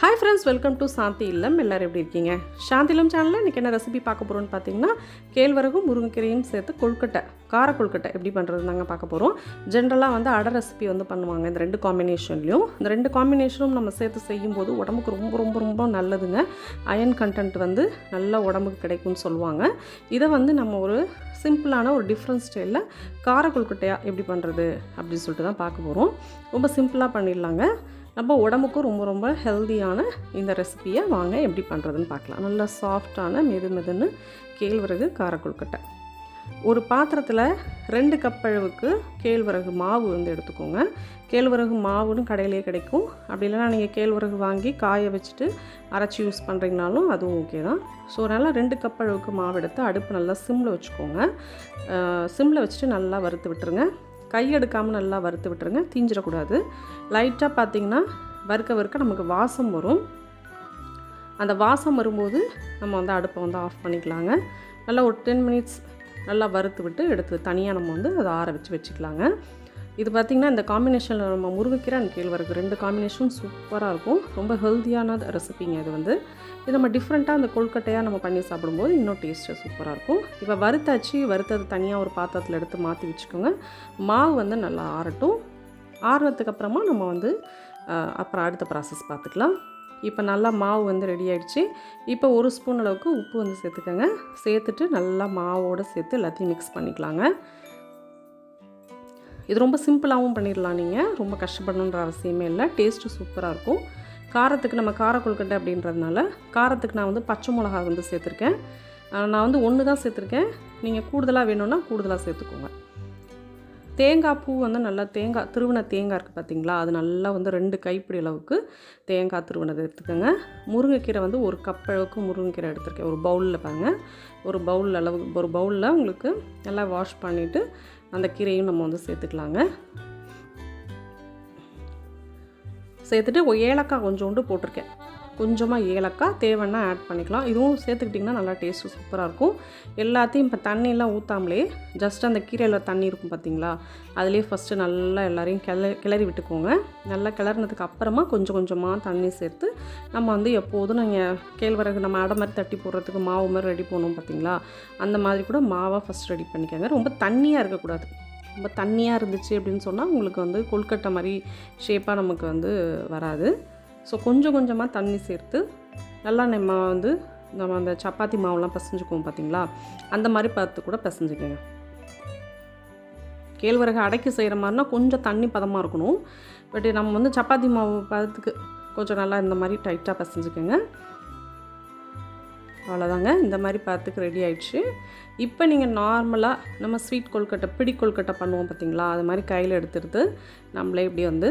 Hi friends welcome to Shanti Illam எல்லோரும் எப்படி இருக்கீங்க? சாந்தி இல்லம் சேனலில் இன்றைக்கி என்ன ரெசிபி பார்க்க போகிறோன்னு பார்த்தீங்கன்னா கேழ்வரகும் முருங்கைக்கீரையும் சேர்த்து கொழுக்கட்டை கார கொழுக்கட்டை எப்படி பண்ணுறது தாங்க பார்க்க போகிறோம் ஜென்ரலாக வந்து அடை ரெசிபி வந்து பண்ணுவாங்க இந்த ரெண்டு காம்பினேஷன்லையும் இந்த ரெண்டு காம்பினேஷனும் நம்ம சேர்த்து செய்யும்போது உடம்புக்கு ரொம்ப ரொம்ப ரொம்ப நல்லதுங்க. அயன் கண்டென்ட் வந்து நல்லா உடம்புக்கு கிடைக்கும்னு சொல்லுவாங்க. இதை வந்து நம்ம ஒரு சிம்பிளான ஒரு டிஃப்ரெண்ட் ஸ்டைலில் கார கொழுக்கட்டையாக எப்படி பண்ணுறது அப்படின்னு சொல்லிட்டு தான் பார்க்க போகிறோம் ரொம்ப சிம்பிளாக பண்ணிடலாங்க. நம்ம உடம்புக்கும் ரொம்ப ரொம்ப ஹெல்த்தியான இந்த ரெசிபியை வாங்க எப்படி பண்ணுறதுன்னு பார்க்கலாம். நல்லா சாஃப்டான மெது மெதுன்னு கேழ்வரகு காரக்குழுக்கட்டை. ஒரு பாத்திரத்தில் ரெண்டு கப் அளவுக்கு கேழ்வரகு மாவு வந்து எடுத்துக்கோங்க. கேழ்வரகு மாவுன்னு கடையிலே கிடைக்கும். அப்படி இல்லைனா நீங்கள் கேழ்வரகு வாங்கி காய வச்சுட்டு அரைச்சி யூஸ் பண்ணுறீங்கனாலும் அதுவும் ஓகே தான். ஸோ நல்லா ரெண்டு கப் அளவுக்கு மாவு எடுத்து அடுப்பு நல்லா சிம்மில் வச்சுக்கோங்க. சிம்மில் வச்சுட்டு நல்லா வறுத்து விட்டுருங்க. கை எடுக்காமல் நல்லா வறுத்து விட்டுருங்க. தீஞ்சிடக்கூடாது. லைட்டாக பார்த்தீங்கன்னா வறுக்க வறுக்க நமக்கு வாசம் வரும். அந்த வாசம் வரும்போது நம்ம வந்து அடுப்பை வந்து ஆஃப் பண்ணிக்கலாங்க. நல்லா ஒரு டென் மினிட்ஸ் நல்லா வறுத்து விட்டு எடுத்து தனியாக நம்ம வந்து அதை ஆற வச்சு வச்சுக்கலாங்க. இது பார்த்திங்கன்னா இந்த காம்பினேஷனில் நம்ம முருங்கைக்கீரை அண்ட் கேழ்வரகு ரெண்டு காம்பினேஷனும் சூப்பராக இருக்கும். ரொம்ப ஹெல்த்தியான ரெசிபிங்க இது வந்து. இது நம்ம டிஃப்ரெண்ட்டாக அந்த கொழுக்கட்டையாக நம்ம பண்ணி சாப்பிடும்போது இன்னும் டேஸ்ட்டு சூப்பராக இருக்கும். இப்போ வறுத்தாச்சு வறுத்தது தனியாக ஒரு பாத்திரத்தில் எடுத்து மாற்றி வச்சுக்கோங்க. மாவு வந்து நல்லா ஆறட்டும். ஆறுனதுக்கு அப்புறமா நம்ம வந்து அப்புறம் அடுத்த ப்ராசஸ் பார்த்துக்கலாம் இப்போ நல்லா மாவு வந்து ரெடி ஆகிடுச்சு இப்போ ஒரு ஸ்பூன் அளவுக்கு உப்பு வந்து சேர்த்துக்கோங்க. சேர்த்துட்டு நல்லா மாவோடு சேர்த்து எல்லாத்தையும் மிக்ஸ் பண்ணிக்கலாங்க. இது ரொம்ப சிம்பிளாகவும் பண்ணிடலாம் நீங்கள். ரொம்ப கஷ்டப்படணுன்ற அவசியமே இல்லை. டேஸ்ட்டு சூப்பராக இருக்கும். காரத்துக்கு நம்ம கார கொழுக்கட்டை அப்படின்றதுனால காரத்துக்கு நான் வந்து பச்சை மிளகா வந்து சேர்த்துருக்கேன். நான் வந்து ஒன்று தான் சேர்த்துருக்கேன். நீங்கள் கூடுதலாக வேணும்னா கூடுதலாக சேர்த்துக்கோங்க. தேங்காய் பூ வந்து நல்லா தேங்காய் திருவின தேங்காய் இருக்குது பார்த்தீங்களா? அது நல்லா வந்து ரெண்டு கைப்பிடி அளவுக்கு தேங்காய் திருவனதை எடுத்துக்கோங்க. முருங்கைக்கீரை வந்து ஒரு கப் அளவுக்கு முருங்கைக்கீரை எடுத்துருக்கேன். ஒரு பவுலில் பாருங்கள் ஒரு பவுல் அளவு ஒரு பவுலில் உங்களுக்கு நல்லா வாஷ் பண்ணிவிட்டு அந்த கீரையும் நம்ம வந்து சேர்த்துக்கலாங்க. சேர்த்துட்டு ஏலக்காய் கொஞ்சோண்டு போட்டிருக்கேன். கொஞ்சமாக ஏலக்காய் தேவைன்னா ஆட் பண்ணிக்கலாம். இதுவும் சேர்த்துக்கிட்டிங்கன்னா நல்லா டேஸ்ட்டு சூப்பராக இருக்கும். எல்லாத்தையும் இப்போ தண்ணியெலாம் ஊற்றாமலே ஜஸ்ட் அந்த கீரையில் தண்ணி இருக்கும் பார்த்தீங்களா அதிலே ஃபஸ்ட்டு நல்லா எல்லோரையும் கிள கிளறி விட்டுக்கோங்க. நல்லா கிளறினதுக்கு அப்புறமா கொஞ்சம் கொஞ்சமாக தண்ணி சேர்த்து நம்ம வந்து எப்போதும் நீங்கள் கேழ்வரகு நம்ம அடை மாதிரி தட்டி போடுறதுக்கு மாவு மாதிரி ரெடி பண்ணோம் பார்த்தீங்களா அந்த மாதிரி கூட மாவாக ஃபஸ்ட் ரெடி பண்ணிக்கோங்க. ரொம்ப தண்ணியாக இருக்கக்கூடாது. ரொம்ப தண்ணியாக இருந்துச்சு அப்படின்னு சொன்னால் உங்களுக்கு வந்து கொல்கட்டை மாதிரி ஷேப்பாக நமக்கு வந்து வராது. ஸோ கொஞ்சம் கொஞ்சமாக தண்ணி சேர்த்து நல்லா நம்ம வந்து நம்ம அந்த சப்பாத்தி மாவுலாம் பிசைஞ்சுக்குவோம் பார்த்தீங்களா? அந்த மாதிரி பார்த்து கூட பிசைஞ்சுக்கோங்க. கேழ்வரகு அடைக்கி செய்கிற மாதிரினா கொஞ்சம் தண்ணி பதமாக இருக்கணும். பட் நம்ம வந்து சப்பாத்தி மாவு பதத்துக்கு கொஞ்சம் நல்லா இந்த மாதிரி டைட்டாக பிசைஞ்சுக்கோங்க. அவ்வளோதாங்க. இந்த மாதிரி பார்த்துக்கு ரெடி ஆயிடுச்சு. இப்போ நீங்கள் நார்மலாக நம்ம ஸ்வீட் கொழுக்கட்டை பிடி கொழுக்கட்டை பண்ணுவோம் பார்த்தீங்களா? அது மாதிரி கையில் எடுத்துடுது நம்மளே இப்படி வந்து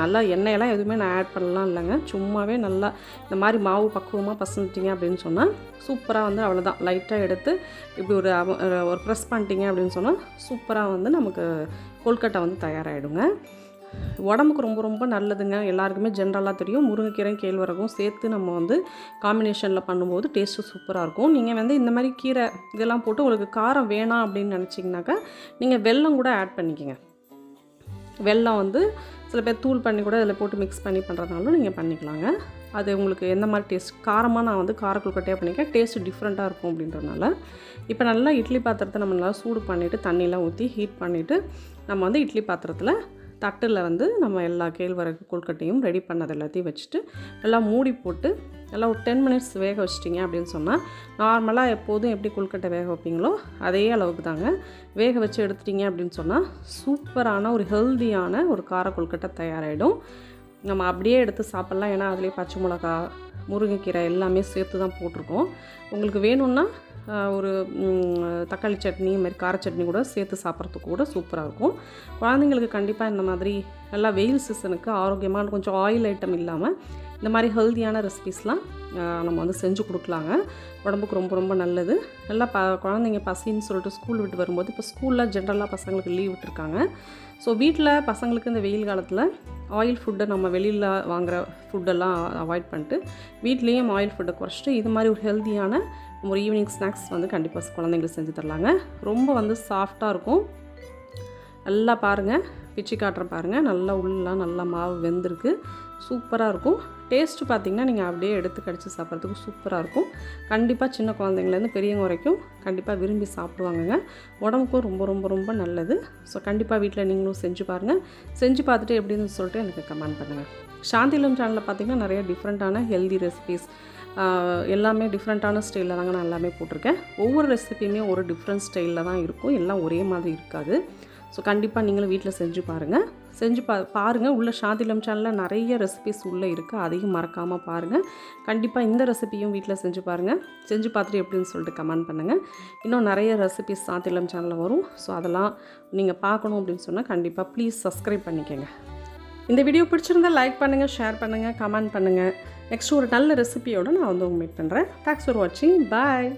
நல்லா எண்ணெயெல்லாம் எதுவுமே நான் ஆட் பண்ணலாம் இல்லைங்க. சும்மாவே நல்லா இந்த மாதிரி மாவு பக்குவமாக பசந்துட்டீங்க அப்படின்னு சொன்னால் சூப்பராக வந்து அவ்வளோதான் லைட்டாக எடுத்து இப்படி ஒரு ஒரு ப்ரெஸ் பண்ணிட்டீங்க அப்படின்னு சொன்னால் சூப்பராக வந்து நமக்கு கொல்கட்டை வந்து தயாராகிடுங்க உடம்புக்கு ரொம்ப ரொம்ப நல்லதுங்க. எல்லாருக்குமே ஜென்ரலாக தெரியும். முருங்கைக்கீரை கேழ்வரகும் சேர்த்து நம்ம வந்து காம்பினேஷனில் பண்ணும்போது டேஸ்ட்டு சூப்பராக இருக்கும். நீங்கள் வந்து இந்த மாதிரி கீரை இதெல்லாம் போட்டு உங்களுக்கு காரம் வேணாம் அப்படின்னு நினச்சிங்கனாக்கா நீங்கள் வெல்லம் கூட ஆட் பண்ணிக்கோங்க. வெல்லம் வந்து சில பேர் தூள் பண்ணி கூட அதில் போட்டு மிக்ஸ் பண்ணி பண்ணுறதுனாலும் நீங்கள் பண்ணிக்கலாங்க. அது உங்களுக்கு எந்த மாதிரி டேஸ்ட் காரமாக நான் வந்து காரக்குழுக்கட்டையாக பண்ணிக்கேன் டேஸ்ட் டிஃப்ரெண்ட்டாக இருக்கும் அப்படின்றதுனால. இப்போ நல்லா இட்லி பாத்திரத்தை நம்ம நல்லா சூடு பண்ணிவிட்டு தண்ணியெலாம் ஊற்றி ஹீட் பண்ணிவிட்டு நம்ம வந்து இட்லி பாத்திரத்தில் தட்டில் வந்து நம்ம எல்லா கேழ்வரகு கொழுக்கட்டையும் ரெடி பண்ணது எல்லாத்தையும் வச்சுட்டு நல்லா மூடி போட்டு நல்லா ஒரு டென் மினிட்ஸ் வேக வச்சிட்டிங்க அப்படின்னு சொன்னால் நார்மலாக எப்போதும் எப்படி கொழுக்கட்டை வேக வைப்பீங்களோ அதே அளவுக்கு தாங்க வேக வச்சு எடுத்துட்டிங்க அப்படின்னு சொன்னால் சூப்பரான ஒரு ஹெல்தியான ஒரு கார கொழுக்கட்டை தயாராகிடும் நம்ம அப்படியே எடுத்து சாப்பிட்லாம். ஏன்னா அதிலே பச்சை மிளகா முருங்கைக்கீரை எல்லாமே சேர்த்து தான் போட்டிருக்கோம். உங்களுக்கு வேணும்னா ஒரு தக்காளி சட்னி மாதிரி கார சட்னி கூட சேர்த்து சாப்பிட்றதுக்கு கூட சூப்பராக இருக்கும். குழந்தைங்களுக்கு கண்டிப்பாக இந்த மாதிரி நல்லா வெயில் சீசனுக்கு ஆரோக்கியமான கொஞ்சம் ஆயில் ஐட்டம் இல்லாமல் இந்த மாதிரி ஹெல்த்தியான ரெசிபிஸ்லாம் நம்ம வந்து செஞ்சு கொடுக்கலாங்க. உடம்புக்கு ரொம்ப ரொம்ப நல்லது. நல்லா ப குழந்தைங்க பசின்னு சொல்லிட்டு ஸ்கூல் விட்டு வரும்போது இப்போ ஸ்கூலில் ஜென்ரலாக பசங்களுக்கு லீவ் விட்டுருக்காங்க. ஸோ வீட்டில் பசங்களுக்கு இந்த வெயில் காலத்தில் ஆயில் ஃபுட்டை நம்ம வெளியில் வாங்குகிற ஃபுட்டெல்லாம் அவாய்ட் பண்ணிட்டு வீட்லேயும் ஆயில் ஃபுட்டை குறைச்சிட்டு இது மாதிரி ஒரு ஹெல்த்தியான ஒரு ஈவினிங் ஸ்நாக்ஸ் வந்து கண்டிப்பாக குழந்தைங்களுக்கு செஞ்சு தரலாங்க. ரொம்ப வந்து சாஃப்டாக இருக்கும். நல்லா பாருங்கள் பிச்சு காட்டுற பாருங்கள் நல்லா உள்ளெலாம் நல்லா மாவு வெந்திருக்கு. சூப்பராக இருக்கும். டேஸ்ட்டு பார்த்திங்கன்னா நீங்கள் அப்படியே எடுத்து கடிச்சு சாப்பிட்றதுக்கு சூப்பராக இருக்கும். கண்டிப்பாக சின்ன குழந்தைங்கலேருந்து பெரியவங்க வரைக்கும் கண்டிப்பாக விரும்பி சாப்பிடுவாங்கங்க. உடம்புக்கும் ரொம்ப ரொம்ப ரொம்ப நல்லது. ஸோ கண்டிப்பாக வீட்டில் நீங்களும் செஞ்சு பாருங்கள் செஞ்சு பார்த்துட்டு எப்படின்னு சொல்லிட்டு எனக்கு கமெண்ட் பண்ணுங்கள் சாந்திலம் சேனலில் பார்த்திங்கன்னா நிறைய டிஃப்ரெண்ட்டான ஹெல்தி ரெசிபீஸ் எல்லாமே டிஃப்ரெண்ட்டான ஸ்டைலில் தாங்க நான் எல்லாமே போட்டிருக்கேன். ஒவ்வொரு ரெசிபியுமே ஒரு டிஃப்ரெண்ட் ஸ்டைலில் தான் இருக்கும். எல்லாம் ஒரே மாதிரி இருக்காது. ஸோ கண்டிப்பாக நீங்களும் வீட்டில் செஞ்சு பாருங்கள் செஞ்சு பா பாருங்கள் உள்ள சாந்திலம் சேனலில் நிறைய ரெசிபிஸ் உள்ளே இருக்குது அதையும் மறக்காமல் பாருங்கள் கண்டிப்பாக இந்த ரெசிபியும் வீட்டில் செஞ்சு பாருங்கள் செஞ்சு பார்த்துட்டு எப்படின்னு சொல்லிட்டு கமெண்ட் பண்ணுங்கள் இன்னும் நிறைய ரெசிபிஸ் சாந்திலம் சேனலில் வரும். ஸோ அதெல்லாம் நீங்கள் பார்க்கணும் அப்படின்னு சொன்னால் கண்டிப்பாக ப்ளீஸ் சப்ஸ்கிரைப் பண்ணிக்கோங்க. இந்த வீடியோ பிடிச்சிருந்தா லைக் பண்ணுங்கள் ஷேர் பண்ணுங்கள் கமெண்ட் பண்ணுங்கள் நெக்ஸ்ட் ஒரு நல்ல ரெசிபியோடு நான் வந்து உங்க மீட் பண்ணுறேன் தேங்க்ஸ் ஃபார் வாட்சிங் பாய்